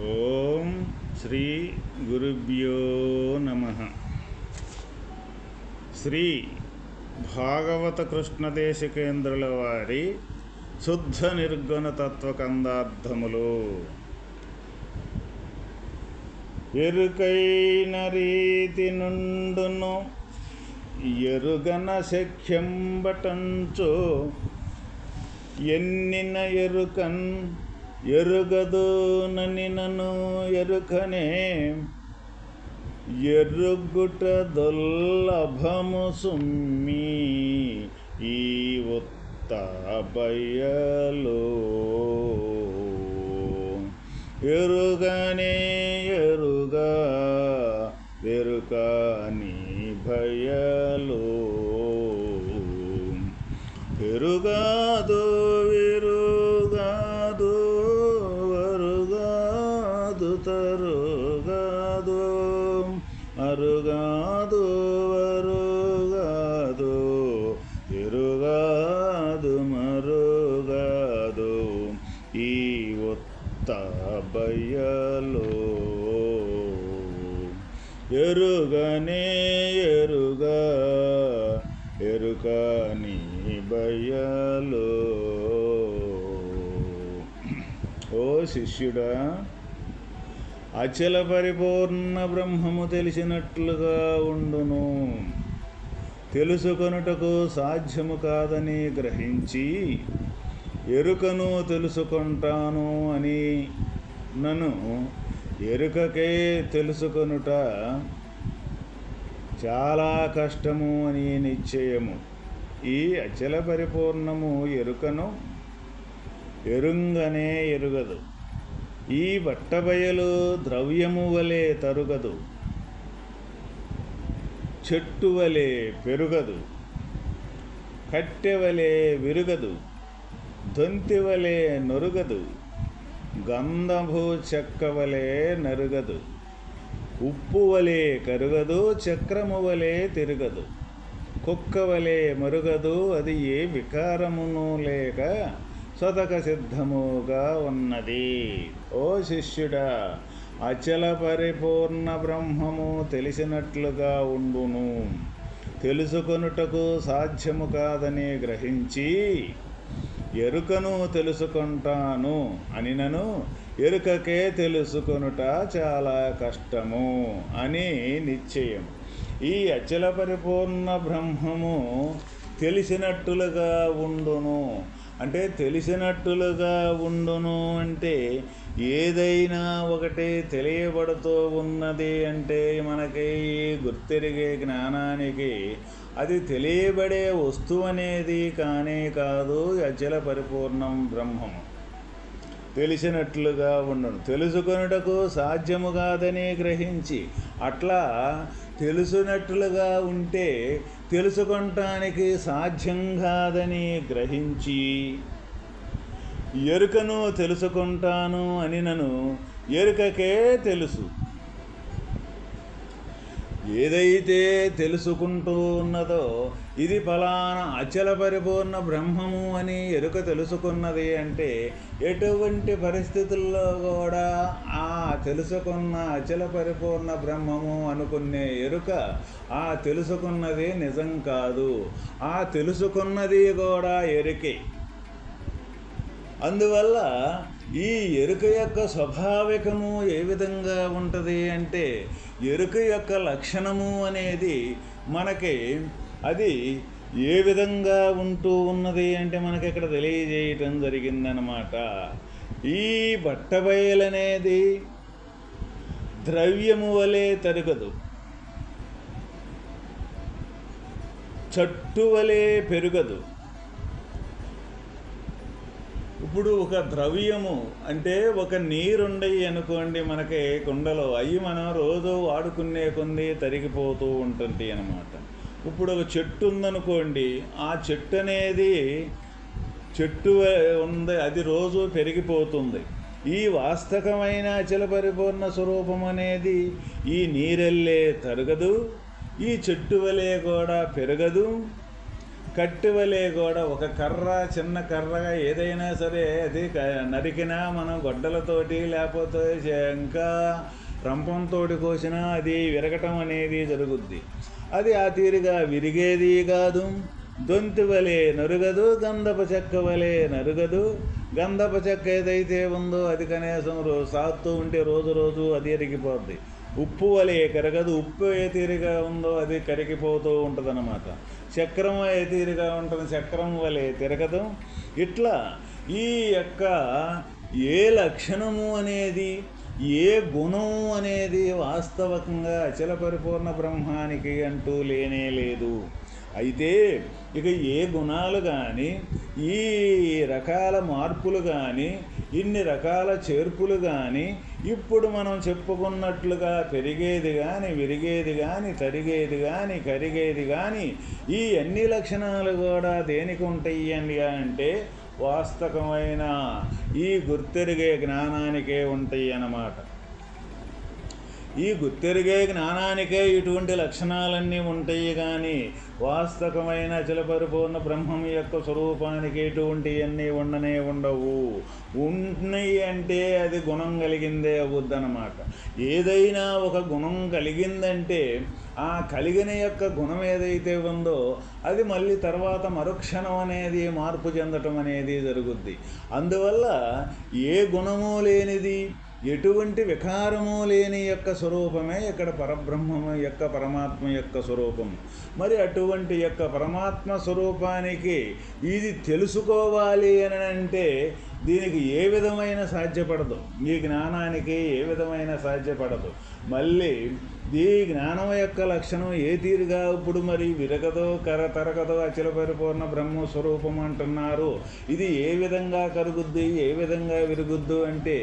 ఓం శ్రీ గురుభ్యో నమ. శ్రీ భాగవత కృష్ణదేశికేంద్రుల వారి శుద్ధ నిర్గుణ తత్వకందార్థములు ఎరుకైన రీతి నుండును ఎరుగన శక్యంబటంచో ఎన్నిన ఎరుకన్ ఎరుగదు నన్ను ఎరుకనే. ఎరుగుట దుర్లభము సుమ్మి ఈ ఉత్త బయలో ఎరుగనే ఎరుగా ఎరుకని భయలో. ఎరుగాదు below ఎరుగనే ఎరుగా ఎరుకని below. ఓ శిష్యుడా అచల పరిపూర్ణ బ్రహ్మము తెలిసినట్లుగా ఉండును. తెలుసుకొనుటకు సాధ్యము కాదని గ్రహించి ఎరుకను తెలుసుకుంటాను అని నన్ను ఎరుకకే తెలుసుకొనుట చాలా కష్టము అని నిశ్చయము. ఈ అచల పరిపూర్ణము ఎరుకను ఎరుంగనే ఎరుగదు. ఈ బట్టబయలు ద్రవ్యము వలె తరుగదు. చెట్టు వలె పెరుగదు. కట్టె వలె విరుగదు. దొంతి వలె నొరుగదు. గంధభూ చెక్కవలే నరుగదు. ఉప్పు వలె కరుగదు చక్రము వలె తిరగదు. కుక్క వలె మరుగదు అది ఏ వికారమును లేక స్వతక సిద్ధముగా ఉన్నది. ఓ శిష్యుడా అచల పరిపూర్ణ బ్రహ్మము తెలిసినట్లుగా ఉండును. తెలుసుకొనుటకు సాధ్యము కాదని గ్రహించి ఎరుకను తెలుసుకుంటాను అని నను ఎరుకకే తెలుసుకొనుట చాలా కష్టము అని నిశ్చయం ఈ అచల పరిపూర్ణ బ్రహ్మము తెలిసినట్టులుగా ఉండును. అంటే తెలిసినట్టులుగా ఉండును అంటే ఏదైనా ఒకటి తెలియబడుతూ ఉన్నది అంటే మనకి గుర్తెరిగే జ్ఞానానికి అది తెలియబడే వస్తువు అనేది కానే కాదు అచల పరిపూర్ణం బ్రహ్మము తెలిసినట్లుగా ఉండను. తెలుసుకొనుటకు సాధ్యము కాదని గ్రహించి అట్లా తెలుసునట్లుగా ఉంటే తెలుసుకొనటానికి సాధ్యం కాదని గ్రహించి ఎరుకను తెలుసుకుంటాను అని నన్ను ఎరుకకే తెలుసు. ఏదైతే తెలుసుకుంటూ ఉన్నదో ఇది ఫలానా అచల పరిపూర్ణ బ్రహ్మము అని ఎరుక తెలుసుకున్నది అంటే ఎటువంటి పరిస్థితుల్లో కూడా ఆ తెలుసుకున్న అచల పరిపూర్ణ బ్రహ్మము అనుకునే ఎరుక ఆ తెలుసుకున్నది నిజం కాదు. ఆ తెలుసుకున్నది కూడా ఎరుకే. అందువల్ల ఈ ఎరుక యొక్క స్వాభావికము ఏ విధంగా ఉంటుంది అంటే ఎరుక యొక్క లక్షణము అనేది మనకి అది ఏ విధంగా ఉంటూ ఉన్నది అంటే మనకి ఇక్కడ తెలియజేయటం జరిగిందనమాట. ఈ బట్టబయలనేది ద్రవ్యము వలె తరగదు. చట్టు వలె పెరుగదు. ఇప్పుడు ఒక ద్రవ్యము అంటే ఒక నీరుండయి అనుకోండి మనకి కుండలో అవి మనం రోజు వాడుకునే కొంది తరిగిపోతూ ఉంటుంది అనమాట ఇప్పుడు ఒక చెట్టు ఉందనుకోండి ఆ చెట్టు అనేది చెట్టు ఉంది అది రోజు పెరిగిపోతుంది. ఈ వాస్తవమైన అచల పరిపూర్ణ స్వరూపం అనేది ఈ నీరెల్లే తరగదు ఈ చెట్టు వలె కూడా పెరగదు కట్టువలే కూడా ఒక కర్ర చిన్న కర్రగా ఏదైనా సరే అది క- నరికినా మనం గొడ్డలతోటి లేకపోతే ఇంకా రంపంతో కోసినా అది విరగటం అనేది జరుగుద్ది. అది ఆ తీరుగా విరిగేది కాదు. దొంతి వలె నరుగదు గంధపు చెక్క వలె నరుగదు. గంధపు చెక్క ఏదైతే ఉందో అది కనీసం సాగుతూ ఉంటే రోజు రోజు అది ఎరిగిపోద్ది. ఉప్పు వలె కరగదు. ఉప్పు ఏ తీరుగా ఉందో అది కరిగిపోతూ ఉంటుందన్నమాట. చక్రం ఏ తీరుగా ఉంటుంది? చక్రం వలె తిరగదు. ఇట్లా ఈ యొక్క ఏ లక్షణము అనేది ఏ గుణం అనేది వాస్తవకంగా అచల పరిపూర్ణ బ్రహ్మానికి అంటూ లేనే లేదు. అయితే ఇక ఏ గుణాలు కానీ ఈ రకాల మార్పులు కానీ ఇన్ని రకాల చేర్పులు కానీ ఇప్పుడు మనం చెప్పుకున్నట్లుగా పెరిగేది కానీ విరిగేది కానీ తరిగేది కానీ కరిగేది కానీ ఈ అన్ని లక్షణాలు కూడా దేనికి ఉంటాయి అని అంటే వాస్తవమైన ఈ గుర్తెరిగే జ్ఞానానికే ఉంటాయి అన్నమాట ఈ గుర్తెరిగే జ్ఞానానికే ఇటువంటి లక్షణాలన్నీ ఉంటాయి కానీ వాస్తవమైన చిలపరిపూర్ణ బ్రహ్మం యొక్క స్వరూపానికి ఎటువంటివన్నీ ఉండనే ఉండవు. ఉన్నాయి అంటే అది గుణం కలిగిందే అవుద్దనమాట ఏదైనా ఒక గుణం కలిగిందంటే ఆ కలిగిన యొక్క గుణం ఏదైతే ఉందో అది మళ్ళీ తర్వాత మరుక్షణం అనేది మార్పు చెందటం అనేది జరుగుద్ది. అందువల్ల ఏ గుణము లేనిది ఎటువంటి వికారము లేని యొక్క స్వరూపమే ఇక్కడ పరబ్రహ్మము యొక్క పరమాత్మ యొక్క స్వరూపం. మరి అటువంటి యొక్క పరమాత్మ స్వరూపానికి ఇది తెలుసుకోవాలి అని అంటే దీనికి ఏ విధమైన సాధ్యపడదు. ఈ జ్ఞానానికి ఏ విధమైన సాధ్యపడదు. మళ్ళీ ఈ జ్ఞానం యొక్క లక్షణం ఏ తీరుగా? ఇప్పుడు మరి విరగదో కర తరగదో అచల పరిపూర్ణ బ్రహ్మ స్వరూపం అంటున్నారు. ఇది ఏ విధంగా కరుగుద్ది? ఏ విధంగా విరుగుద్దు అంటే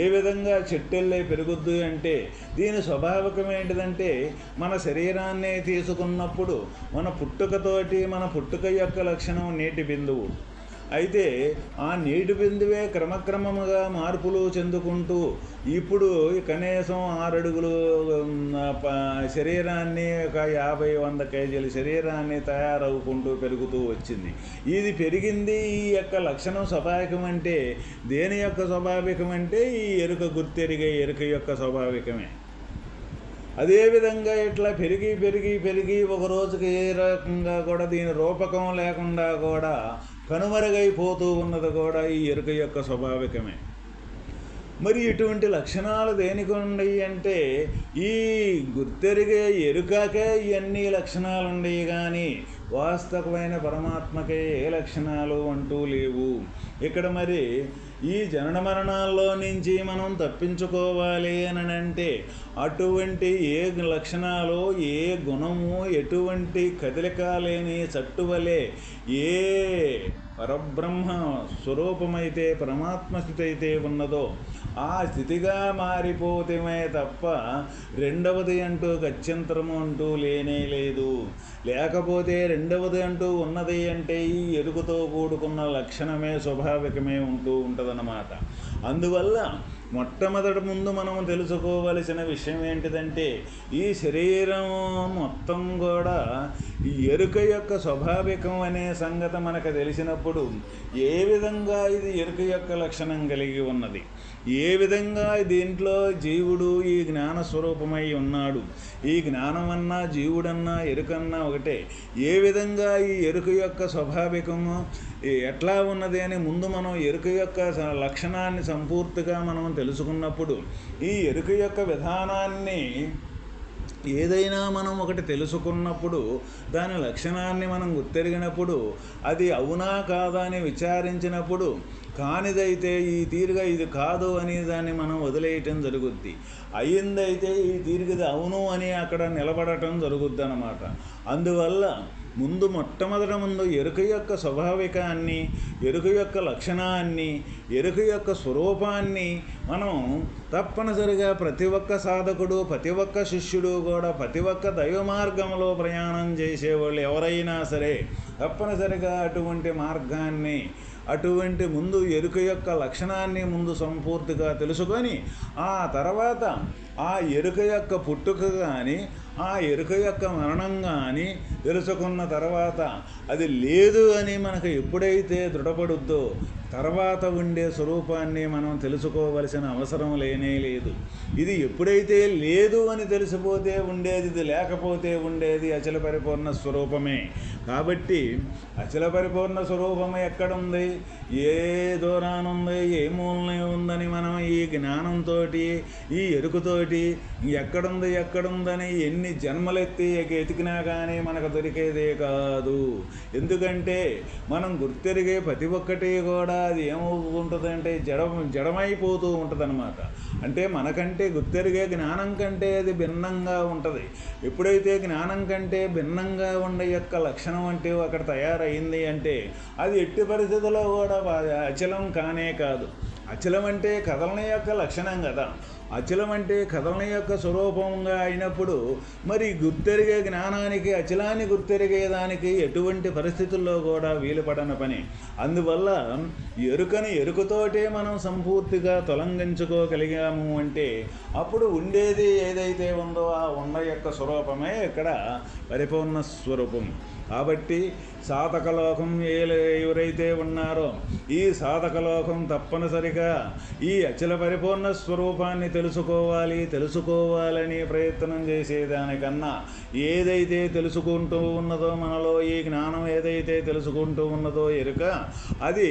ఏ విధంగా చెట్టెల్లే పెరుగుద్దు అంటే దీని స్వభావికం ఏంటిదంటే మన శరీరాన్ని తీసుకున్నప్పుడు మన పుట్టుకతోటి మన పుట్టుక యొక్క లక్షణం నీటి బిందువు. అయితే ఆ నీటి బిందువే క్రమక్రమముగా మార్పులు చెందుకుంటూ ఇప్పుడు కనీసం ఆరడుగులు శరీరాన్ని ఒక యాభై వంద కేజీల శరీరాన్ని తయారవుకుంటూ పెరుగుతూ వచ్చింది. ఇది పెరిగింది ఈ యొక్క లక్షణం స్వాభావికం అంటే దేని యొక్క స్వాభావికం అంటే ఈ ఎరుక గుర్తెరిగే ఎరుక యొక్క స్వాభావికమే. అదేవిధంగా ఇట్లా పెరిగి పెరిగి పెరిగి ఒక రోజుకి ఏ రకంగా కూడా దీని రూపకం లేకుండా కూడా కనుమరుగైపోతూ ఉన్నది కూడా ఈ ఎరుక యొక్క స్వాభావికమే. మరి ఇటువంటి లక్షణాలు దేనికి ఉన్నాయి అంటే ఈ గుర్తెరిగే ఎరుకకే ఇవన్నీ లక్షణాలు ఉన్నాయి కానీ వాస్తవమైన పరమాత్మకే ఏ లక్షణాలు అంటూ లేవు. ఇక్కడ మరి ఈ జనన మరణాల్లో నుంచి మనం తప్పించుకోవాలి అని అంటే అటువంటి ఏ లక్షణాలు ఏ గుణము ఎటువంటి కదలిక లేని చట్టువలే ఏ పరబ్రహ్మ స్వరూపమైతే పరమాత్మ స్థితి అయితే ఉన్నదో ఆ స్థితిగా మారిపోతేమే తప్ప రెండవది అంటూ గత్యంతరము అంటూ లేనే లేదు. లేకపోతే రెండవది అంటూ ఉన్నది అంటే ఈ ఎరుకుతో కూడుకున్న లక్షణమే స్వాభావికమే ఉంటూ ఉంటుంది. ఉండదన్నమాట అందువల్ల మొట్టమొదటి ముందు మనం తెలుసుకోవలసిన విషయం ఏంటిదంటే ఈ శరీరం మొత్తం కూడా ఈ ఎరుక యొక్క స్వాభావికం అనే సంగతి మనకు తెలిసినప్పుడు ఏ విధంగా ఇది ఎరుక యొక్క లక్షణం కలిగి ఉన్నది? ఏ విధంగా దీంట్లో జీవుడు ఈ జ్ఞాన స్వరూపమై ఉన్నాడు? ఈ జ్ఞానం అన్నా జీవుడన్నా ఎరుకన్నా ఒకటే. ఏ విధంగా ఈ ఎరుక యొక్క స్వాభావికము ఎట్లా ఉన్నది అని ముందు మనం ఎరుక యొక్క స- లక్షణాన్ని సంపూర్తిగా మనం తెలుసుకున్నప్పుడు ఈ ఎరుక యొక్క విధానాన్ని ఏదైనా మనం ఒకటి తెలుసుకున్నప్పుడు దాని లక్షణాన్ని మనం గుర్తెరిగినప్పుడు అది అవునా కాదా అని విచారించినప్పుడు కానిదైతే ఈ తీరుగా ఇది కాదు అని దాన్ని మనం వదిలేయటం జరుగుద్ది. అయ్యిందైతే ఈ తీరుగది అవును అని అక్కడ నిలబడటం జరుగుద్ది అనమాట అందువల్ల ముందు మొట్టమొదట ముందు ఎరుక యొక్క స్వాభావికాన్ని ఎరుక యొక్క లక్షణాన్ని ఎరుక యొక్క స్వరూపాన్ని మనం తప్పనిసరిగా ప్రతి ఒక్క సాధకుడు ప్రతి ఒక్క శిష్యుడు కూడా ప్రతి ఒక్క దైవ మార్గంలో ప్రయాణం చేసేవాళ్ళు ఎవరైనా సరే తప్పనిసరిగా అటువంటి మార్గాన్ని అటువంటి ముందు ఎరుక యొక్క లక్షణాన్ని ముందు సంపూర్తిగా తెలుసుకొని ఆ తర్వాత ఆ ఎరుక యొక్క పుట్టుక కానీ ఆ ఎరుక యొక్క మరణం కానీ తెలుసుకున్న తర్వాత అది లేదు అని మనకు ఎప్పుడైతే దృఢపడుద్దో తర్వాత ఉండే స్వరూపాన్ని మనం తెలుసుకోవలసిన అవసరం లేనే లేదు. ఇది ఎప్పుడైతే లేదు అని తెలిసిపోతే ఉండేది ఇది లేకపోతే ఉండేది అచల పరిపూర్ణ స్వరూపమే. కాబట్టి అచల పరిపూర్ణ స్వరూపం ఎక్కడుంది? ఏ దూరానుంది? ఏ మూలనే ఉందని మనం ఈ జ్ఞానంతో ఈ ఎరుకుతోటి ఎక్కడుంది ఎక్కడుందని ఎన్ని జన్మలెత్తి ఎతికినా కానీ మనకు దొరికేదే కాదు. ఎందుకంటే మనం గుర్తెరిగే ప్రతి ఒక్కటి కూడా అది ఏమవుతుంటుందంటే జడ జడమైపోతూ ఉంటుందన్నమాట. అంటే మనకంటే గుర్తెరిగే జ్ఞానం కంటే అది భిన్నంగా ఉంటుంది. ఎప్పుడైతే జ్ఞానం కంటే భిన్నంగా ఉండే యొక్క లక్షణం అంటే అక్కడ తయారైంది అంటే అది ఎట్టి పరిస్థితుల్లో కూడా అచలం కానే కాదు. అచలం అంటే కథలన యొక్క లక్షణం కదా. అచలం అంటే కథలని యొక్క స్వరూపంగా అయినప్పుడు మరి గుర్తెరిగే జ్ఞానానికి అచలాన్ని గుర్తెరిగేదానికి ఎటువంటి పరిస్థితుల్లో కూడా వీలుపడన పని. అందువల్ల ఎరుకని ఎరుకతోటే మనం సంపూర్తిగా తొలగించుకోగలిగాము అంటే అప్పుడు ఉండేది ఏదైతే ఉందో ఆ ఉన్న యొక్క స్వరూపమే ఇక్కడ పరిపూర్ణ స్వరూపం. కాబట్టి సాధకలోకం ఏ ఎవరైతే ఉన్నారో ఈ సాధకలోకం తప్పనిసరిగా ఈ అచల పరిపూర్ణ స్వరూపాన్ని తెలుసుకోవాలి తెలుసుకోవాలని ప్రయత్నం చేసేదానికన్నా ఏదైతే తెలుసుకుంటూ ఉన్నదో మనలో ఈ జ్ఞానం ఏదైతే తెలుసుకుంటూ ఉన్నదో ఎరుక అది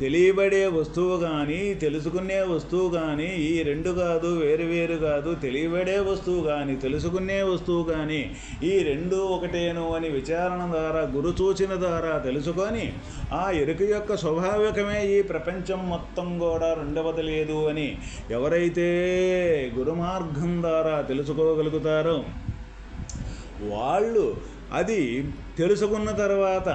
తెలియబడే వస్తువు కానీ తెలుసుకునే వస్తువు కానీ ఈ రెండు కాదు వేరు వేరు కాదు తెలియబడే వస్తువు కానీ తెలుసుకునే వస్తువు కానీ ఈ రెండు ఒకటేను అని విచారణ ద్వారా గురు చూచిన ద్వారా తెలుసుకొని ఆ ఎరుక యొక్క స్వాభావికమే ఈ ప్రపంచం మొత్తం కూడా రెండవది లేదు అని ఎవరైతే గురుమార్గం ద్వారా తెలుసుకోగలుగుతారో వాళ్ళు అది తెలుసుకున్న తర్వాత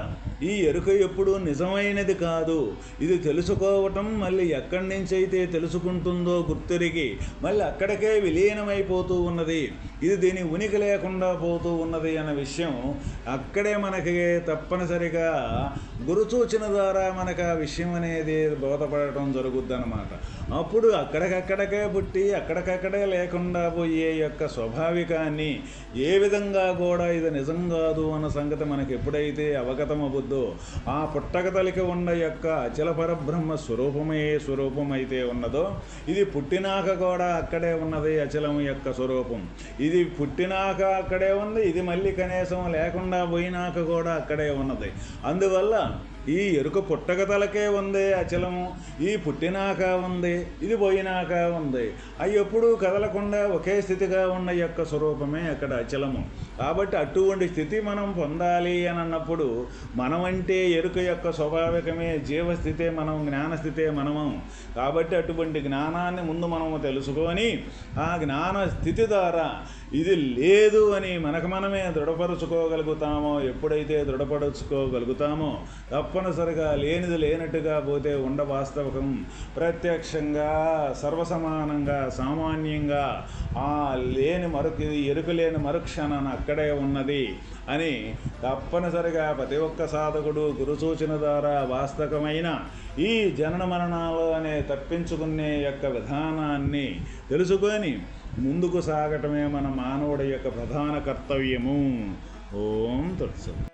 ఈ ఎరుక ఎప్పుడు నిజమైనది కాదు. ఇది తెలుసుకోవటం మళ్ళీ ఎక్కడి నుంచి అయితే తెలుసుకుంటుందో గుర్తెరిగి మళ్ళీ అక్కడికే విలీనమైపోతూ ఉన్నది. ఇది దీని ఉనికి లేకుండా పోతూ ఉన్నది అన్న విషయం అక్కడే మనకి తప్పనిసరిగా గురుసూచన ద్వారా మనకు ఆ విషయం అనేది బోధపడటం జరుగుద్ది అనమాట అప్పుడు అక్కడికక్కడికే పుట్టి అక్కడికక్కడే లేకుండా పోయే యొక్క స్వాభావికాన్ని ఏ విధంగా కూడా ఇది నిజం కాదు అన్న సంగతి మనకి ఎప్పుడైతే అవగతమవుద్దో ఆ పుట్టకతలికి ఉన్న యొక్క అచల పరబ్రహ్మ స్వరూపమే స్వరూపం అయితే ఉన్నదో ఇది పుట్టినాక కూడా అక్కడే ఉన్నది అచలం యొక్క స్వరూపం. ఇది పుట్టినాక అక్కడే ఉంది ఇది మళ్ళీ కనీసం లేకుండా పోయినాక కూడా అక్కడే ఉన్నది. అందువల్ల ఈ ఎరుక పుట్టగతలకే ఉంది అచలము. ఈ పుట్టినాక ఉంది ఇది పోయినాక ఉంది. అవి ఎప్పుడూ కదలకుండా ఒకే స్థితిగా ఉన్న యొక్క స్వరూపమే అక్కడ అచలము. కాబట్టి అటువంటి స్థితి మనం పొందాలి అని అన్నప్పుడు మనమంటే ఎరుక యొక్క స్వాభావికమే జీవస్థితే మనం జ్ఞానస్థితే మనము. కాబట్టి అటువంటి జ్ఞానాన్ని ముందు మనము తెలుసుకొని ఆ జ్ఞాన స్థితి ద్వారా ఇది లేదు అని మనకు మనమే దృఢపరుచుకోగలుగుతామో ఎప్పుడైతే దృఢపరుచుకోగలుగుతామో తప్ప తప్పనిసరిగా లేనిది లేనట్టుగా పోతే ఉండ వాస్తవకం. ప్రత్యక్షంగా సర్వసమానంగా సామాన్యంగా ఆ లేని మరుకు ఎరుక లేని మరుక్షణన అక్కడే ఉన్నది అని తప్పనిసరిగా ప్రతి ఒక్క సాధకుడు గురు సూచన ద్వారా వాస్తవమైన ఈ జనన మరణాలు అనే తప్పించుకునే యొక్క విధానాన్ని తెలుసుకొని ముందుకు సాగటమే మన మానవుడి యొక్క ప్రధాన కర్తవ్యము. ఓం తత్సం